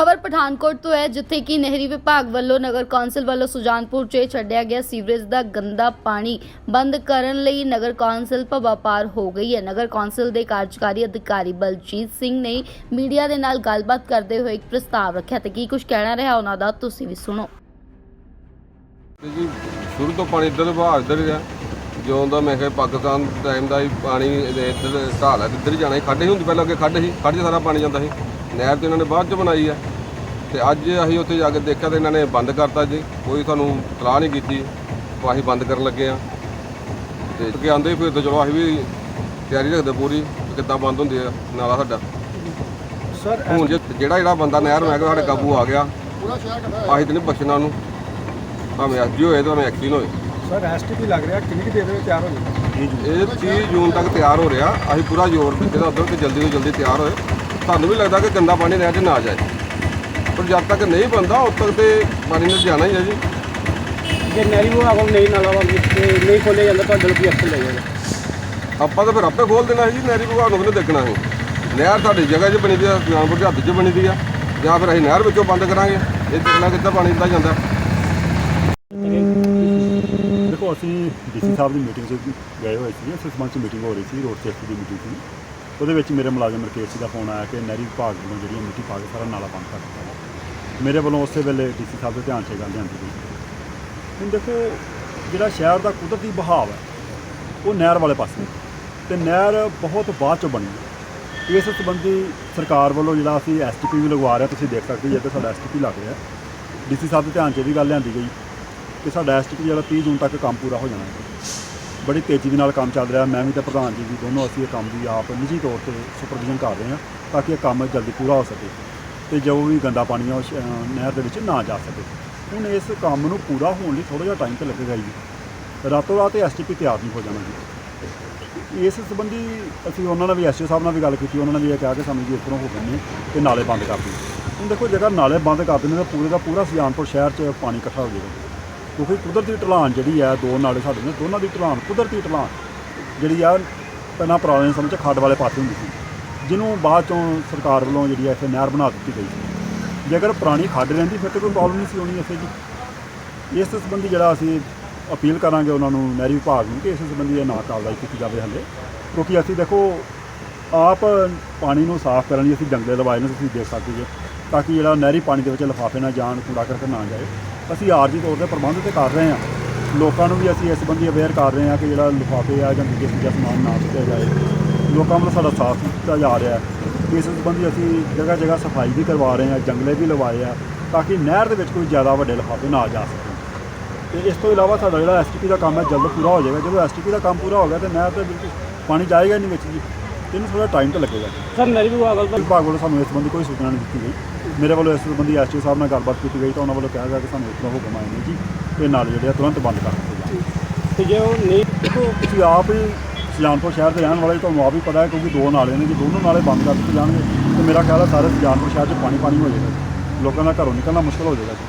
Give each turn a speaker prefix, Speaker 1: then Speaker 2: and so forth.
Speaker 1: ਖਬਰ ਪਠਾਨਕੋਟ ਤੋਂ ਹੈ, ਜਿੱਥੇ ਕਿ ਨਹਿਰੀ ਵਿਭਾਗ ਵੱਲੋਂ ਨਗਰ ਕੌਂਸਲ ਵੱਲੋਂ ਸੁਜਾਨਪੁਰ 'ਚ ਛੱਡਿਆ ਗਿਆ ਸੀਵਰੇਜ ਦਾ ਗੰਦਾ ਪਾਣੀ ਬੰਦ ਕਰਨ ਲਈ ਨਗਰ ਕੌਂਸਲ ਭਵਾ ਪਾਰ ਹੋ ਗਈ ਹੈ। ਨਗਰ ਕੌਂਸਲ ਦੇ ਕਾਰਜਕਾਰੀ ਅਧਿਕਾਰੀ ਬਲਜੀਤ ਸਿੰਘ ਨੇ ਮੀਡੀਆ ਦੇ ਨਾਲ ਗੱਲਬਾਤ ਕਰਦੇ ਹੋਏ ਇੱਕ ਪ੍ਰਸਤਾਵ ਰੱਖਿਆ ਤੇ ਕੀ ਕੁਝ ਕਹਿਣਾ ਰਿਹਾ ਉਹਨਾਂ ਦਾ, ਤੁਸੀਂ ਵੀ ਸੁਣੋ।
Speaker 2: ਜੀ, ਸ਼ੁਰੂ ਤੋਂ ਪਾਣੀ ਇੱਧਰ ਵਹਾ ਇੱਧਰ ਹੀ ਰਿਹਾ। ਜਿਉਂ ਦਾ ਮੈਂ ਕਿਹਾ ਪਾਕਿਸਤਾਨ ਟਾਈਮ ਦਾ ਹੀ ਪਾਣੀ ਇੱਧਰ ਢਾਲ ਹੈ ਇੱਧਰ ਹੀ ਜਾਣਾ ਸੀ। ਖੱਡ ਸੀ ਹੁੰਦੀ ਪਹਿਲਾਂ ਅੱਗੇ ਖੱਡ ਸੀ, ਖੱਡ 'ਚ ਸਾਰਾ ਪਾਣੀ ਜਾਂਦਾ ਸੀ। ਨਹਿਰ ਤੇ ਇਹਨਾਂ ਨੇ ਬਾਅਦ 'ਚ ਬਣਾਈ ਆ। ਤੇ ਅੱਜ ਅਸੀਂ ਉੱਥੇ ਜਾ ਕੇ ਦੇਖਿਆ ਤੇ ਇਹਨਾਂ ਨੇ ਬੰਦ ਕਰਤਾ ਜੀ। ਕੋਈ ਸਾਨੂੰ ਸਲਾਹ ਨਹੀਂ ਕੀਤੀ। ਉਹ ਅਸੀਂ ਬੰਦ ਕਰਨ ਲੱਗੇ ਆ। ਤੇ ਅੱਗੇ ਆਂਦੇ ਫਿਰ ਤਾਂ ਚਲੋ ਅਸੀਂ ਵੀ ਤਿਆਰੀ ਰੱਖਦੇ ਪੂਰੀ ਵੀ ਕਿੱਦਾਂ ਬੰਦ ਹੁੰਦੀ ਆ ਨਾਲਾ ਸਾਡਾ।
Speaker 3: ਸਰ
Speaker 2: ਹੁਣ ਜੇ ਜਿਹੜਾ ਜਿਹੜਾ ਬੰਦਾ ਨਹਿਰ ਮੈਂ ਕਿਹਾ ਸਾਡੇ ਕਾਬੂ ਆ ਗਿਆ ਅਸੀਂ ਤੇ ਨਹੀਂ ਬਖਸ਼ਣਾ ਉਹਨੂੰ। ਭਾਵੇਂ ਐਸਡੀ ਹੋਏ ਤੇ ਭਾਵੇਂ ਐਕਸੀਨ ਹੋਏ।
Speaker 3: ਸਰ ਐਸਟੀਪੀ ਲੱਗ ਰਿਹਾ। ਕਿੰਨੀ ਕੁ ਦੇਰ ਦੇ ਵਿੱਚ ਤਿਆਰ ਹੋ ਜਾਊਗਾ?
Speaker 2: ਇਹ 30 ਜੂਨ ਤੱਕ ਤਿਆਰ ਹੋ ਰਿਹਾ। ਅਸੀਂ ਪੂਰਾ ਜ਼ੋਰ ਦਿੱਤਾ ਉੱਧਰ ਕਿ ਜਲਦੀ ਤੋਂ ਜਲਦੀ ਤਿਆਰ ਹੋਏ। ਸਾਨੂੰ ਵੀ ਲੱਗਦਾ ਕਿ ਗੰਦਾ ਪਾਣੀ ਨਹਿਰ 'ਚ ਨਾ ਜਾਏ। ਪਰ ਜਦ ਤੱਕ ਨਹੀਂ ਬੰਦਾ ਉਦ ਤੱਕ ਤੇ ਪਾਣੀ ਨੇ ਜਾਣਾ ਹੀ ਹੈ ਜੀ।
Speaker 3: ਜੇ ਨਹਿਰੀ ਵਿਭਾਗ ਵੱਲ ਨਹੀਂ ਨਾਲਾ ਵੱਲ ਤੇ ਨਹੀਂ ਖੋਲਿਆ ਜਾਂਦਾ ਤੁਹਾਡੇ ਲਈ ਕੀ ਐਕਸ਼ਨ ਲਏਗਾ
Speaker 2: ਆਪਾਂ ਤਾਂ ਫਿਰ ਆਪੇ ਖੋਲ ਦੇਣਾ ਸੀ ਜੀ ਨਹਿਰੀ ਵਿਭਾਗ ਨੂੰ ਵੀ ਨਹੀਂ ਦੇਖਣਾ ਸੀ। ਨਹਿਰ ਸਾਡੀ ਜਗ੍ਹਾ 'ਚ ਬਣੀ ਦੀ ਆ ਸੁਜਾਨਪੁਰ ਦੇ ਹੱਥ 'ਚ ਬਣੀ ਦੀ ਆ ਜਾਂ ਫਿਰ ਅਸੀਂ ਨਹਿਰ ਵਿੱਚੋਂ ਬੰਦ ਕਰਾਂਗੇ। ਇਹ ਦੇਖਣਾ ਕਿੱਦਾਂ ਪਾਣੀ ਇੱਦਾਂ ਜਾਂਦਾ।
Speaker 4: ਦੇਖੋ ਅਸੀਂ ਡੀਸੀ ਸਾਹਿਬ ਦੀ ਮੀਟਿੰਗ 'ਚ ਗਏ ਹੋਏ ਸੀ ਉਸ ਸੰਬੰਧ 'ਚ ਮੀਟਿੰਗ ਹੋ ਰਹੀ ਸੀ ਰੋਡ ਸੇਫਟੀ ਦੀ ਮੀਟਿੰਗ ਸੀ। ਉਹਦੇ ਵਿੱਚ ਮੇਰੇ ਮੁਲਾਜ਼ਮ ਰਕੇਸ਼ ਜੀ ਦਾ ਫੋਨ ਆਇਆ ਕਿ ਨਹਿਰੀ ਵਿਭਾਗ ਵੱਲੋਂ ਜਿਹੜੀ ਹੈ ਮਿੱਟੀ ਪਾ ਕੇ ਸਾਰਾ ਨਾਲਾ ਬੰਦ ਕਰ ਦਿੱਤਾ ਵਾ। ਮੇਰੇ ਵੱਲੋਂ ਉਸੇ ਵੇਲੇ ਡੀਸੀ ਸਾਹਿਬ ਦੇ ਧਿਆਨ 'ਚ ਇਹ ਗੱਲ ਲਿਆਂਦੀ ਗਈ। ਹੁਣ ਦੇਖੋ, ਜਿਹੜਾ ਸ਼ਹਿਰ ਦਾ ਕੁਦਰਤੀ ਬਹਾਵ ਹੈ, ਉਹ ਨਹਿਰ ਵਾਲੇ ਪਾਸੇ ਤੇ ਨਹਿਰ ਬਹੁਤ ਬਾਅਦ 'ਚੋਂ ਬਣੀ ਇਸ ਸੰਬੰਧੀ ਸਰਕਾਰ ਵੱਲੋਂ ਜਿਹੜਾ ਅਸੀਂ ਐਸਟੀਪੀ ਵੀ ਲਗਵਾ ਰਹੇ ਤੁਸੀਂ ਦੇਖ ਸਕਦੇ ਹੋ ਇੱਥੇ ਸਾਡਾ ਐਸਟੀਪੀ ਲੱਗ ਰਿਹਾ ਡੀਸੀ ਸਾਹਿਬ ਦੇ ਧਿਆਨ 'ਚ ਇਹ ਵੀ ਗੱਲ ਲਿਆਂਦੀ ਗਈ ਕਿ ਸਾਡਾ ਐਸਟੀਪੀ ਜਿਹੜਾ 30 ਜੂਨ ਤੱਕ ਕੰਮ ਪੂਰਾ ਹੋ ਜਾਣਾ ਹੈ। ਬੜੀ ਤੇਜ਼ੀ ਦੇ ਨਾਲ ਕੰਮ ਚੱਲ ਰਿਹਾ। ਮੈਂ ਵੀ ਤੇ ਪ੍ਰਧਾਨ ਜੀ ਵੀ ਦੋਨੋਂ ਅਸੀਂ ਇਹ ਕੰਮ ਦੀ ਆਪ ਨਿੱਜੀ ਤੌਰ ਤੇ ਸੁਪਰਵਿਜ਼ਨ ਕਰ ਰਹੇ ਹਾਂ ਤਾਂ ਕਿ ਇਹ ਕੰਮ ਜਲਦੀ ਪੂਰਾ ਹੋ ਸਕੇ ਤੇ ਜੋ ਵੀ ਗੰਦਾ ਪਾਣੀ ਆ ਉਹ ਸ਼- ਅਹ, ਨਹਿਰ ਦੇ ਵਿੱਚ ਨਾ ਜਾ ਸਕੇ। ਹੁਣ ਇਸ ਕੰਮ ਨੂੰ ਪੂਰਾ ਹੋਣ ਲਈ ਥੋੜਾ ਜਿਹਾ ਟਾਈਮ ਤਾਂ ਲੱਗੇਗਾ ਜੀ। ਰਾਤੋਂ ਰਾਤ ਇਹ ਐਸਟੀਪੀ ਤਿਆਰ ਨਹੀਂ ਹੋ ਜਾਣਾ ਜੀ। ਇਸ ਸੰਬੰਧੀ ਅਸੀਂ ਉਹਨਾਂ ਨਾਲ ਵੀ ਐਸਓ ਸਾਹਿਬ ਨਾਲ ਵੀ ਗੱਲ ਕੀਤੀ, ਉਹਨਾਂ ਨੇ ਵੀ ਇਹ ਕਿਹਾ ਕਿ ਸਾਨੂੰ ਜੀ ਇੱਧਰੋਂ ਹੋ ਗਏ ਨੇ ਤੇ ਨਾਲੇ ਬੰਦ ਕਰ ਦਿਓ। ਹੁਣ ਦੇਖੋ ਜੇਕਰ ਨਾਲੇ ਬੰਦ ਕਰ ਦਿੰਦੇ ਤਾਂ ਪੂਰੇ ਦਾ ਪੂਰਾ ਸੁਜਾਨਪੁਰ ਸ਼ਹਿਰ 'ਚ ਪਾਣੀ ਇਕੱਠਾ ਹੋ ਜਾਏਗਾ। ਕਿਉਂਕਿ ਕੁਦਰਤੀ ਢਲਾਨ ਜਿਹੜੀ ਆ, ਦੋ ਨਾਲੇ ਸਾਡੇ ਨੇ, ਦੋਨਾਂ ਦੀ ਢਲਾਨ ਕੁਦਰਤੀ ਢਲਾਨ ਜਿਹੜੀ ਆ, ਪਹਿਲਾਂ ਪੁਰਾਣੇ ਸਮੇਂ 'ਚ ਖੱਡ ਵਾਲੇ ਪਾਸੇ ਹੁੰਦੀ ਸੀ, ਜਿਹਨੂੰ ਬਾਅਦ ਚੋਂ ਸਰਕਾਰ ਵੱਲੋਂ ਜਿਹੜੀ ਆ, ਇੱਥੇ ਨਹਿਰ ਬਣਾ ਦਿੱਤੀ ਗਈ ਸੀ। ਜੇਕਰ ਪੁਰਾਣੀ ਖੱਡ ਰਹਿੰਦੀ, ਫਿਰ ਤਾਂ ਕੋਈ ਪ੍ਰੋਬਲਮ ਨਹੀਂ ਸੀ ਹੋਣੀ ਇੱਥੇ ਜੀ। ਇਸ ਸੰਬੰਧੀ ਜਿਹੜਾ ਅਸੀਂ ਅਪੀਲ ਕਰਾਂਗੇ ਉਹਨਾਂ ਨੂੰ, ਨਹਿਰੀ ਵਿਭਾਗ ਨੂੰ, ਕਿ ਇਸ ਸੰਬੰਧੀ ਇਹ ਨਾ ਕਾਰਵਾਈ ਕੀਤੀ ਜਾਵੇ ਹਾਲੇ। ਕਿਉਂਕਿ ਅਸੀਂ ਦੇਖੋ, ਆਪ ਪਾਣੀ ਨੂੰ ਸਾਫ਼ ਕਰਨ ਲਈ ਅਸੀਂ ਜੰਗਲੇ ਲਵਾਏ ਨੇ ਤੁਸੀਂ ਦੇਖ ਸਕਦੇ ਜੀ। ਤਾਂ ਕਿ ਜਿਹੜਾ ਨਹਿਰੀ ਪਾਣੀ ਦੇ ਵਿੱਚ ਲਿਫਾਫੇ ਨਾ ਜਾਣ ਕੂੜਾ ਕਰਕਟ ਨਾ ਜਾਏ। ਅਸੀਂ ਆਰਜੀ ਤੌਰ ਤੇ ਪ੍ਰਬੰਧ ਤੇ ਕਰ ਰਹੇ ਹਾਂ। ਲੋਕਾਂ ਨੂੰ ਵੀ ਅਸੀਂ ਇਸ ਸੰਬੰਧੀ ਅਵੇਅਰ ਕਰ ਰਹੇ ਹਾਂ ਕਿ ਜਿਹੜਾ ਲਿਫਾਫੇ ਆ ਜਾਂ ਦੂਜੇ ਚੀਜ਼ਾਂ ਸਮਾਨ ਨਾ ਸੁੱਟਿਆ ਜਾਏ। ਲੋਕਾਂ ਵੱਲੋਂ ਸਾਡਾ ਸਾਥ ਦਿੱਤਾ ਜਾ ਰਿਹਾ ਹੈ ਇਸ ਸੰਬੰਧੀ ਅਸੀਂ ਜਗ੍ਹਾ ਜਗ੍ਹਾ ਸਫ਼ਾਈ ਵੀ ਕਰਵਾ ਰਹੇ ਹਾਂ ਜੰਗਲੇ ਵੀ ਲਵਾਏ ਆ ਤਾਂ ਕਿ ਨਹਿਰ ਦੇ ਵਿੱਚ ਕੋਈ ਜ਼ਿਆਦਾ ਵੱਡੇ ਲਿਫਾਫੇ ਨਾ ਜਾ ਸਕਣ। ਤੇ ਇਸ ਤੋਂ ਇਲਾਵਾ ਸਾਡਾ ਜਿਹੜਾ ਐਸਟੀਪੀ ਦਾ ਕੰਮ ਹੈ ਜਲਦ ਪੂਰਾ ਹੋ ਜਾਏਗਾ। ਜਦੋਂ ਐਸਟੀਪੀ ਦਾ ਕੰਮ ਪੂਰਾ ਹੋ ਗਿਆ ਤੇ ਨਹਿਰ ਤੇ ਬਿਲਕੁਲ ਪਾਣੀ ਜਾਏਗਾ ਨਹੀਂ ਵਿੱਚ ਜੀ। ਇਹਨੂੰ ਥੋੜਾ ਟਾਈਮ ਤਾਂ ਲੱਗੇਗਾ।
Speaker 3: ਸਰ ਨਹਿਰੀ ਵਿਭਾਗ ਵੱਲੋਂ
Speaker 4: ਸਾਨੂੰ ਇਸ ਸੰਬੰਧੀ ਕੋਈ ਸੂਚਨਾ ਨਹੀਂ ਦਿੱਤੀ ਗਈ। ਮੇਰੇ ਵੱਲੋਂ ਇਸ ਸੰਬੰਧੀ ਐਸਟੀ ਸਾਹਿਬ ਨਾਲ ਗੱਲਬਾਤ ਕੀਤੀ ਗਈ ਤਾਂ ਉਹਨਾਂ ਵੱਲੋਂ ਕਿਹਾ ਗਿਆ ਕਿ ਸਾਨੂੰ ਇਸ ਤਰ੍ਹਾਂ ਹੁਕਮ ਆਏ ਨੇ ਜੀ ਇਹ ਨਾਲ ਜਿਹੜੇ ਆ ਤੁਰੰਤ ਬੰਦ ਕਰ ਦਿੱਤੇ ਜਾਣ।
Speaker 3: ਤੇ ਜੇ ਉਹ ਨਹੀਂ
Speaker 4: ਦੇਖੋ ਤੁਸੀਂ ਆਪ ਹੀ ਸੁਜਾਨਪੁਰ ਸ਼ਹਿਰ ਦੇ ਰਹਿਣ ਵਾਲੇ ਤੁਹਾਨੂੰ ਆਪ ਹੀ ਪਤਾ ਹੈ ਕਿਉਂਕਿ ਦੋ ਨਾਲੇ ਨੇ ਜੇ ਦੋਨੋਂ ਨਾਲੇ ਬੰਦ ਕਰ ਦਿੱਤੇ ਜਾਣਗੇ। ਤੇ ਮੇਰਾ ਖਿਆਲ ਹੈ ਸਾਰੇ ਸੁਜਾਨਪੁਰ ਸ਼ਹਿਰ 'ਚ ਪਾਣੀ ਪਾਣੀ ਹੋ ਜਾਏਗਾ ਲੋਕਾਂ ਦਾ ਘਰੋਂ ਨਿਕਲਣਾ ਮੁਸ਼ਕਲ ਹੋ ਜਾਏਗਾ